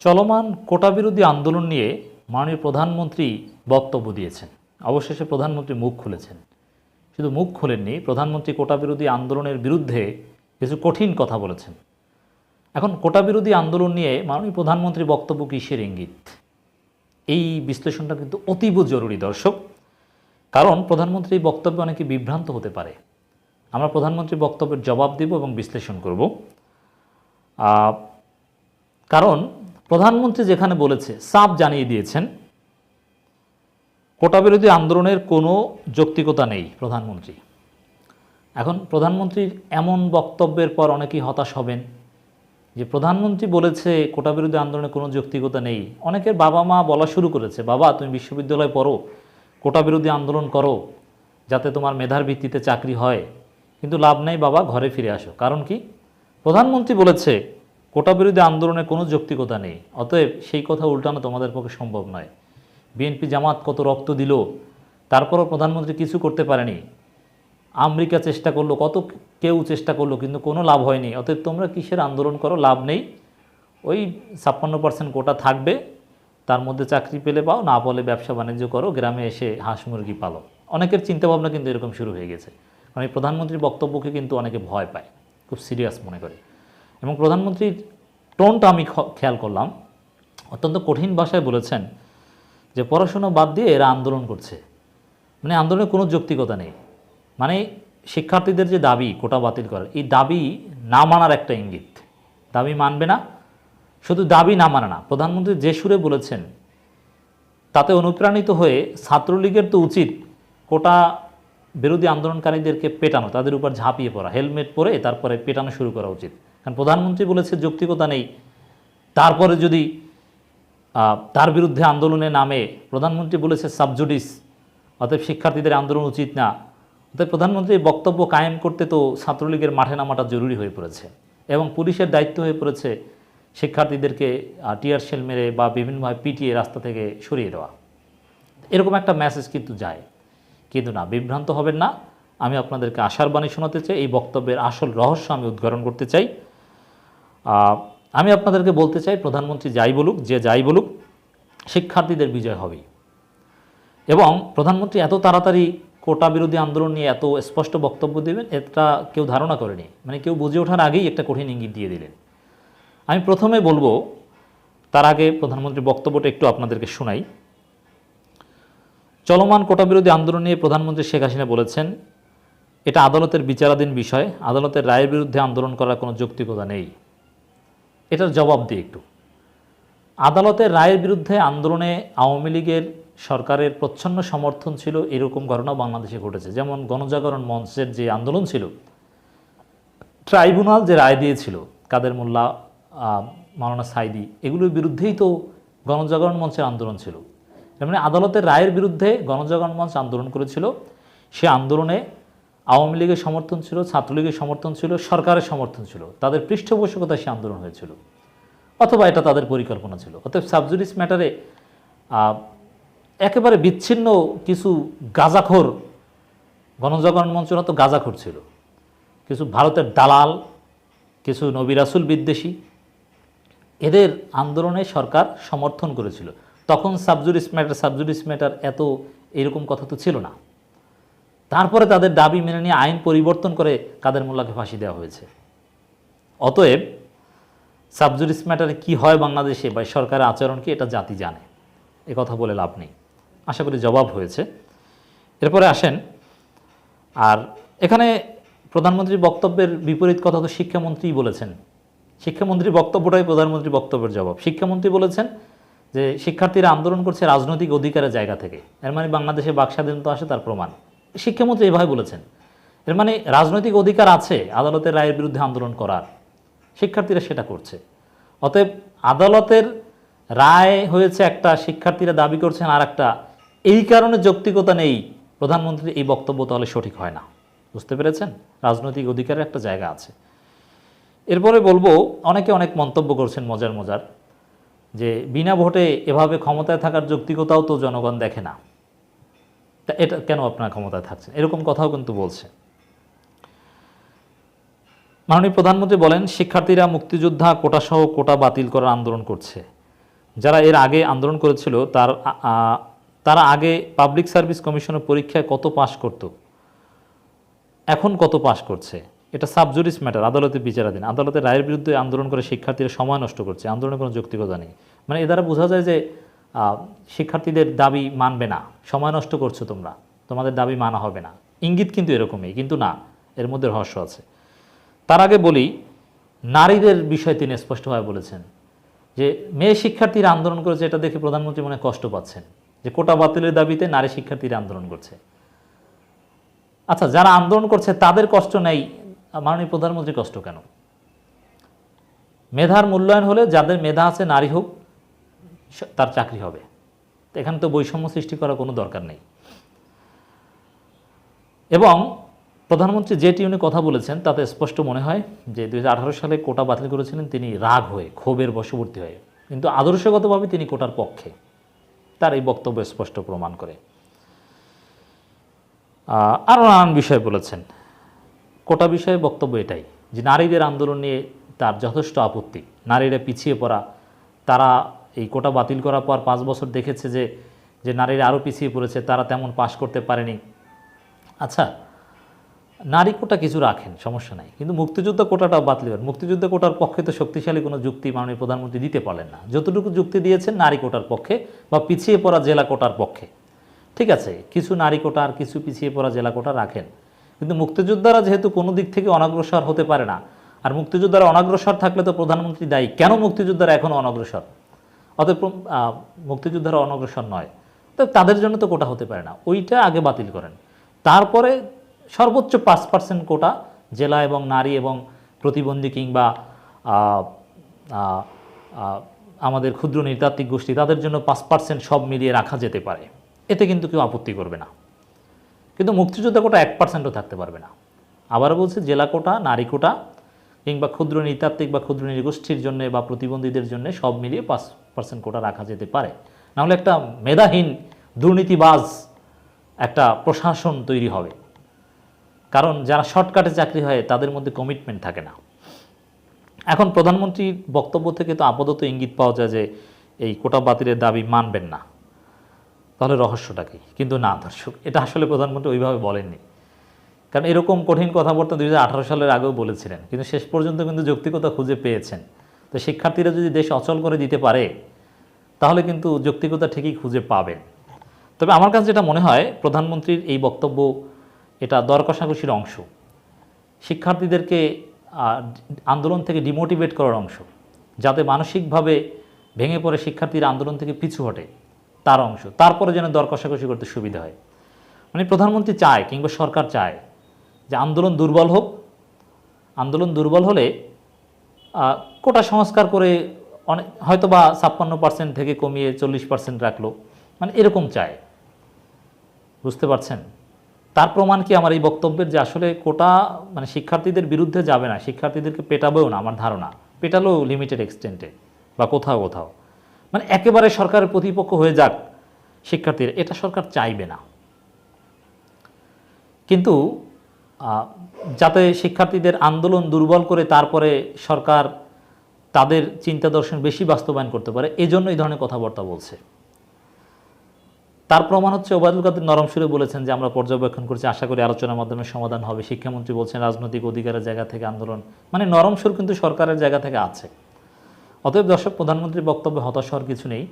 চলমান কোটা বিরোধী আন্দোলন নিয়ে মাননীয় প্রধানমন্ত্রী বক্তব্য দিয়েছেন। অবশেষে প্রধানমন্ত্রী মুখ খুলেছেন। শুধু মুখ খোলেননি, প্রধানমন্ত্রী কোটা বিরোধী আন্দোলনের বিরুদ্ধে কিছু কঠিন কথা বলেছেন। এখন কোটা বিরোধী আন্দোলন নিয়ে মাননীয় প্রধানমন্ত্রী বক্তব্য কিসের ইঙ্গিত? এই বিশ্লেষণটা কিন্তু অতীব জরুরি দর্শক। কারণ প্রধানমন্ত্রীর বক্তব্যে অনেকে বিভ্রান্ত হতে পারে। আমরা প্রধানমন্ত্রীর বক্তব্যের জবাব দেব এবং বিশ্লেষণ করব। কারণ প্রধানমন্ত্রী যেখানে বলেছে সাপ জানিয়ে দিয়েছেন কোটা বিরোধী আন্দোলনের কোনো যৌক্তিকতা নেই প্রধানমন্ত্রী। এখন প্রধানমন্ত্রীর এমন বক্তব্যের পর অনেকেই হতাশ হবেন যে প্রধানমন্ত্রী বলেছে কোটা বিরোধী আন্দোলনের কোনো যৌক্তিকতা নেই। অনেকের বাবা মা বলা শুরু করেছে, বাবা, তুমি বিশ্ববিদ্যালয়ে পড়ো কোটা বিরোধী আন্দোলন করো, যাতে তোমার মেধার ভিত্তিতে চাকরি হয়। কিন্তু লাভ নেই, বাবা, ঘরে ফিরে আসো। কারণ কি? প্রধানমন্ত্রী বলেছে কোটা বিরোধী আন্দোলনে কোনো যৌক্তিকতা নেই। অতএব সেই কথা উল্টানো তোমাদের পক্ষে সম্ভব নয়। বিএনপি জামাত কত রক্ত দিল, তারপরও প্রধানমন্ত্রী কিছু করতে পারেনি। আমেরিকা চেষ্টা করল, কত কেউ চেষ্টা করল, কিন্তু কোনো লাভ হয়নি। অতএব তোমরা কিসের আন্দোলন করো, লাভ নেই। ওই ছাপ্পান্ন পার্সেন্ট কোটা থাকবে, তার মধ্যে চাকরি পেলে পাও, না বলে ব্যবসা বাণিজ্য করো, গ্রামে এসে হাঁস মুরগি পালো। অনেকের চিন্তাভাবনা কিন্তু এরকম শুরু হয়ে গেছে। কারণ এই প্রধানমন্ত্রীর বক্তব্যকে কিন্তু অনেকে ভয় পায়, খুব সিরিয়াস মনে করে। এবং প্রধানমন্ত্রীর টোনটা আমি খেয়াল করলাম। অত্যন্ত কঠিন ভাষায় বলেছেন যে পড়াশোনা বাদ দিয়ে এরা আন্দোলন করছে। মানে আন্দোলনের কোনো যৌক্তিকতা নেই। মানে শিক্ষার্থীদের যে দাবি, কোটা বাতিল করার, এই দাবি না মানার একটা ইঙ্গিত। দাবি মানবে না, শুধু দাবি না মানে না। প্রধানমন্ত্রী যে সুরে বলেছেন, তাতে অনুপ্রাণিত হয়ে ছাত্রলীগের তো উচিত কোটা বিরোধী আন্দোলনকারীদেরকে পেটানো, তাদের উপর ঝাঁপিয়ে পড়া, হেলমেট পরে তারপরে পেটানো শুরু করা উচিত। কারণ প্রধানমন্ত্রী বলেছে যৌক্তিকতা নেই। তারপরে যদি তার বিরুদ্ধে আন্দোলনে নামে প্রধানমন্ত্রী বলেছে সাবজুডিস, অতএব শিক্ষার্থীদের আন্দোলন উচিত না। অতএব প্রধানমন্ত্রীর বক্তব্য কায়েম করতে তো ছাত্রলীগের মাঠে নামাটা জরুরি হয়ে পড়েছে এবং পুলিশের দায়িত্ব হয়ে পড়েছে শিক্ষার্থীদেরকে টিয়ার শেল মেরে বা বিভিন্নভাবে পিটিয়ে রাস্তা থেকে সরিয়ে দেওয়া। এরকম একটা মেসেজ কিন্তু যায়। কিন্তু না, বিভ্রান্ত হবেন না। আমি আপনাদেরকে আশার বাণী শোনাতে চাই, এই বক্তব্যের আসল রহস্য আমি উদ্ঘাটন করতে চাই। আমি আপনাদেরকে বলতে চাই, প্রধানমন্ত্রী যাই বলুক, যে যাই বলুক, শিক্ষার্থীদের বিজয় হবেই। এবং প্রধানমন্ত্রী এত তাড়াতাড়ি কোটা বিরোধী আন্দোলন নিয়ে এত স্পষ্ট বক্তব্য দেবেন, এটা কেউ ধারণা করেনি। মানে কেউ বুঝে ওঠার আগেই একটা কঠিন ইঙ্গিত দিয়ে দিলেন। আমি প্রথমে বলব, তার আগে প্রধানমন্ত্রীর বক্তব্যটা একটু আপনাদেরকে শোনাই। চলমান কোটা বিরোধী আন্দোলন নিয়ে প্রধানমন্ত্রী শেখ হাসিনা বলেছেন, এটা আদালতের বিচারাধীন বিষয়, আদালতের রায়ের বিরুদ্ধে আন্দোলন করার কোনো যৌক্তিকতা নেই। এটার জবাব দিই একটু। আদালতের রায়ের বিরুদ্ধে আন্দোলনে আওয়ামী লীগের সরকারের প্রচ্ছন্ন সমর্থন ছিল এরকম ঘটনা বাংলাদেশে ঘটেছে। যেমন গণজাগরণ মঞ্চের যে আন্দোলন ছিল, ট্রাইব্যুনাল যে রায় দিয়েছিল, কাদের মোল্লা মাওলানা সাইদি, এগুলোর বিরুদ্ধেই তো গণজাগরণ মঞ্চের আন্দোলন ছিল। মানে আদালতের রায়ের বিরুদ্ধে গণজাগরণ মঞ্চ আন্দোলন করেছিল। সে আন্দোলনে আওয়ামী লীগের সমর্থন ছিল, ছাত্রলীগের সমর্থন ছিল, সরকারের সমর্থন ছিল। তাদের পৃষ্ঠপোষকতায় সে আন্দোলন হয়েছিল। অথবা এটা তাদের পরিকল্পনা ছিল। অতএব সাবজুডিস ম্যাটারে একেবারে বিচ্ছিন্ন কিছু গাজাখোর, গণজাগরণ মঞ্চ তো গাজাখোর ছিল। কিছু ভারতের দালাল, কিছু নবিরাসুল বিদ্বেষী, এদের আন্দোলনে সরকার সমর্থন করেছিল। তখন সাবজুডিস ম্যাটার সাবজুডিস ম্যাটার এত এরকম কথা তো ছিল না। তারপরে তাদের দাবি মেনে নিয়ে আইন পরিবর্তন করে কাদের মোল্লাকে ফাঁসি দেওয়া হয়েছে। অতএব সাবজুডিস ম্যাটারে কি হয় বাংলাদেশে বা সরকারের আচরণ কি, এটা জাতি জানে। এ কথা বলে লাভ নেই। আশা করি জবাব হয়েছে। এরপরে আসেন, আর এখানে প্রধানমন্ত্রীর বক্তব্যের বিপরীত কথা তো শিক্ষামন্ত্রীই বলেছেন। শিক্ষামন্ত্রীর বক্তব্যটাই প্রধানমন্ত্রীর বক্তব্যের জবাব। শিক্ষামন্ত্রী বলেছেন যে, শিক্ষার্থীরা আন্দোলন করছে রাজনৈতিক অধিকারের জায়গা থেকে। এর মানে বাংলাদেশে বাক স্বাধীনতা আসে তার প্রমাণ। শিক্ষামন্ত্রী এভাবে বলেছেন। এর মানে রাজনৈতিক অধিকার আছে আদালতের রায়ের বিরুদ্ধে আন্দোলন করার। শিক্ষার্থীরা সেটা করছে। অতএব আদালতের রায় হয়েছে একটা, শিক্ষার্থীরা দাবি করছেন আর একটা। এই কারণে যৌক্তিকতা নেই। প্রধানমন্ত্রীর এই বক্তব্য তাহলে সঠিক হয় না। বুঝতে পেরেছেন? রাজনৈতিক অধিকারের একটা জায়গা আছে। এরপরে বলব, অনেকে অনেক মন্তব্য করছেন মজার মজার, যে বিনা ভোটে এভাবে ক্ষমতায় থাকার যৌক্তিকতাও তো জনগণ দেখে না। এটা কেন আপনার ক্ষমতায় থাকছেন এরকম কথাও কিন্তু বলছে। মাননীয় প্রধানমন্ত্রী বলেন, শিক্ষার্থীরা মুক্তিযোদ্ধা কোটাসহ কোটা বাতিল করার আন্দোলন করছে। যারা এর আগে আন্দোলন করেছিল, তার তারা আগে পাবলিক সার্ভিস কমিশনের পরীক্ষায় কত পাশ করত? এখন কত পাশ করছে? এটা সাবজুরিস ম্যাটার, আদালতে বিচারাধীন। আদালতের রায়ের বিরুদ্ধে আন্দোলন করে শিক্ষার্থীরা সময় নষ্ট করছে আন্দোলনের কোনো যৌক্তিকতা নেই। মানে এ দ্বারা বোঝা যায় যে শিক্ষার্থীদের দাবি মানবে না। সময় নষ্ট করছ তোমরা। তোমাদের দাবি মানা হবে না। ইঙ্গিত কিন্তু এরকমই, কিন্তু না, এর মধ্যে রহস্য আছে। তার আগে বলি, নারীদের বিষয়ে তিনি স্পষ্টভাবে বলেছেন যে, মেয়ে শিক্ষার্থীরা আন্দোলন করেছে এটা দেখে প্রধানমন্ত্রী মনে কষ্ট পাচ্ছেন যে, কোটা বাতিলের দাবিতে নারী শিক্ষার্থীরা আন্দোলন করছে। আচ্ছা যারা আন্দোলন করছে তাদের কষ্ট নেই, মাননীয় প্রধানমন্ত্রী কষ্ট কেন? মেধার মূল্যায়ন হলে যাদের মেধা আছে, নারী হোক তার চাকরি হবে। তো এখানে তো বৈষম্য সৃষ্টি করার কোনো দরকার নেই। এবং প্রধানমন্ত্রী যেটি উনি কথা বলেছেন, তাতে স্পষ্ট মনে হয় যে দু হাজার আঠারো সালে কোটা বাতিল করেছিলেন, তিনি রাগ হয়ে, ক্ষোভের বশবর্তী হয়ে। কিন্তু আদর্শগতভাবে তিনি কোটার পক্ষে। তার এই বক্তব্য স্পষ্ট প্রমাণ করে। আরও নানান বিষয় বলেছেন। কোটা বিষয়ে বক্তব্য এটাই যে, নারীদের আন্দোলন নিয়ে তার যথেষ্ট আপত্তি। নারীরা পিছিয়ে পড়া, তারা এই কোটা বাতিল করার পর পাঁচ বছর দেখেছে যে যে নারীরা আরও পিছিয়ে পড়েছে, তারা তেমন পাশ করতে পারেনি। আচ্ছা নারী কোটা কিছু রাখেন, সমস্যা নাই। কিন্তু মুক্তিযুদ্ধ কোটাটা বাতিল করেন। মুক্তিযুদ্ধ কোটার পক্ষে তো শক্তিশালী কোনো যুক্তি মাননীয় প্রধানমন্ত্রী দিতে পারলেন না। যতটুকু যুক্তি দিয়েছেন নারী কোটার পক্ষে বা পিছিয়ে পড়া জেলা কোটার পক্ষে। ঠিক আছে, কিছু নারী কোটা আর কিছু পিছিয়ে পড়া জেলা কোটা রাখেন। কিন্তু মুক্তিযোদ্ধারা যেহেতু কোনো দিক থেকে অনগ্রসর হতে পারে না, আর মুক্তিযোদ্ধারা অনগ্রসর থাকলে তো প্রধানমন্ত্রী দায়ী। কেন মুক্তিযোদ্ধারা এখনও অনগ্রসর? অতএব মুক্তিযোদ্ধারা অনগ্রসর নয়। তো তাদের জন্য তো কোটা হতে পারে না। ওইটা আগে বাতিল করেন। তারপরে সর্বোচ্চ পাঁচ পার্সেন্ট কোটা জেলা এবং নারী এবং প্রতিবন্ধী কিংবা আমাদের ক্ষুদ্র নৃতাত্ত্বিক গোষ্ঠী, তাদের জন্য পাঁচ পার্সেন্ট সব মিলিয়ে রাখা যেতে পারে। এতে কিন্তু কেউ আপত্তি করবে না। কিন্তু মুক্তিযোদ্ধা কোটা এক পার্সেন্টও থাকতে পারবে না। আবারও বলছে, জেলা কোটা, নারী কোটা কিংবা ক্ষুদ্র নৃতাত্ত্বিক বা ক্ষুদ্র নৃগোষ্ঠীর জন্য বা প্রতিবন্ধীদের জন্য সব মিলিয়ে পাঁচ পার্সেন্ট কোটা রাখা যেতে পারে। নাহলে একটা মেধাহীন দুর্নীতিবাজ একটা প্রশাসন তৈরি হবে। কারণ যারা শর্টকাটে চাকরি হয়, তাদের মধ্যে কমিটমেন্ট থাকে না। এখন প্রধানমন্ত্রীর বক্তব্য থেকে তো আপাতত ইঙ্গিত পাওয়া যায় যে, এই কোটা বাতিলের দাবি মানবেন না। তাহলে রহস্যটা কি? কিন্তু না, দর্শক, এটা আসলে প্রধানমন্ত্রী ওইভাবে বলেননি। কারণ এরকম কঠিন কথাবার্তা দু হাজার আঠারো সালের আগেও বলেছিলেন। কিন্তু শেষ পর্যন্ত কিন্তু যৌক্তিকতা খুঁজে পেয়েছেন। তো শিক্ষার্থীরা যদি দেশ অচল করে দিতে পারে, তাহলে কিন্তু যৌক্তিকতা ঠিকই খুঁজে পাবেন তবে আমার কাছে যেটা মনে হয়, প্রধানমন্ত্রীর এই বক্তব্য, এটা দর কষাকষির অংশ। শিক্ষার্থীদেরকে আন্দোলন থেকে ডিমোটিভেট করার অংশ। যাতে মানসিকভাবে ভেঙে পড়ে শিক্ষার্থীরা আন্দোলন থেকে পিছু হটে, তার অংশ। তারপরে যেন দর কষাকষি করতে সুবিধা হয়। মানে প্রধানমন্ত্রী চায় কিংবা সরকার চায় যে আন্দোলন দুর্বল হোক, আন্দোলন দুর্বল হলে কোটা সংস্কার করে অনেক হয়তো বা ছাপ্পান্ন পার্সেন্ট থেকে কমিয়ে চল্লিশ পার্সেন্ট রাখল। মানে এরকম চায়। বুঝতে পারছেন? তার প্রমাণ কি আমার এই বক্তব্যের যে আসলে কোটা মানে শিক্ষার্থীদের বিরুদ্ধে যাবে না, শিক্ষার্থীদেরকে পেটাবেও না, আমার ধারণা। পেটালেও লিমিটেড এক্সটেন্টে বা কোথাও কোথাও। মানে একেবারে সরকারের প্রতিপক্ষ হয়ে যাক শিক্ষার্থীরা, এটা সরকার চাইবে না। কিন্তু যাতে শিক্ষার্থীদের আন্দোলন দুর্বল করে তারপরে সরকার তাদের চিন্তা দর্শন বেশি বাস্তবায়ন করতে পারে এজন্য এই ধরনের কথাবার্তা বলছে। তার প্রমাণ হচ্ছে ওবায়দুল কাদের নরম সুরে বলেছেন যে, আমরা পর্যবেক্ষণ করছি, আশা করি আলোচনার মাধ্যমে সমাধান হবে। শিক্ষামন্ত্রী বলছেন, রাজনৈতিক অধিকারের জায়গা থেকে আন্দোলন মানে নরম সুর কিন্তু সরকারের জায়গা থেকে আছে। অতএব দর্শক, প্রধানমন্ত্রীর বক্তব্যে হতাশ হওয়ার কিছু নেই।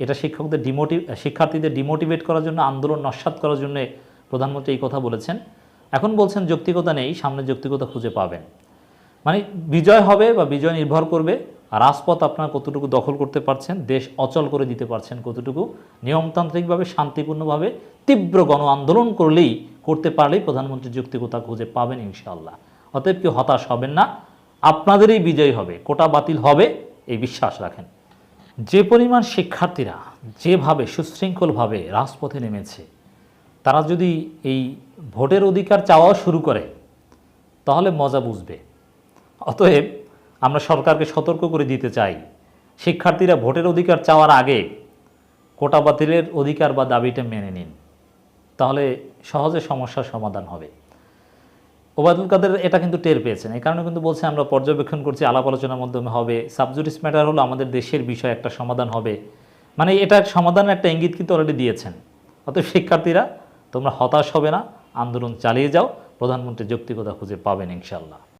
এটা শিক্ষকদের ডিমোটিভ, শিক্ষার্থীদের ডিমোটিভেট করার জন্য, আন্দোলন নস্বাত করার জন্য প্রধানমন্ত্রী এই কথা বলেছেন। এখন বলছেন যৌক্তিকতা নেই, সামনে যৌক্তিকতা খুঁজে পাবেন। মানে বিজয় হবে বা বিজয় নির্ভর করবে, রাজপথ আপনারা কতটুকু দখল করতে পারছেন, দেশ অচল করে দিতে পারছেন কতটুকু, নিয়মতান্ত্রিকভাবে, শান্তিপূর্ণভাবে, তীব্র গণ আন্দোলন করলেই, করতে পারলেই প্রধানমন্ত্রী যৌক্তিকতা খুঁজে পাবেন ইনশাআল্লাহ। অতএব কেউ হতাশ হবেন না, আপনাদেরই বিজয় হবে, কোটা বাতিল হবে, এই বিশ্বাস রাখেন। যে পরিমাণ শিক্ষার্থীরা যেভাবে সুশৃঙ্খলভাবে রাজপথে নেমেছে তারা যদি এই ভোটের অধিকার চাওয়াও শুরু করে, তাহলে মজা বুঝবে। অতএব আমরা সরকারকে সতর্ক করে দিতে চাই, শিক্ষার্থীরা ভোটের অধিকার চাওয়ার আগে কোটা বাতিলের অধিকার বা দাবিটা মেনে নিন, তাহলে সহজে সমস্যার সমাধান হবে। ওবায়দুল কাদের এটা কিন্তু টের পেয়েছেন, এই কারণে কিন্তু বলছে আমরা পর্যবেক্ষণ করছি, আলাপ আলোচনার মাধ্যমে হবে। সাবজুডিস ম্যাটার হলো আমাদের দেশের বিষয় একটা সমাধান হবে। মানে এটা সমাধানের একটা ইঙ্গিত কিন্তু অলরেডি দিয়েছেন। অতএব শিক্ষার্থীরা তোমরা হতাশ হবে না আন্দোলন চালিয়ে যাও প্রধানমন্ত্রী যৌক্তিকতা খুঁজে পাবেন ইনশাল্লাহ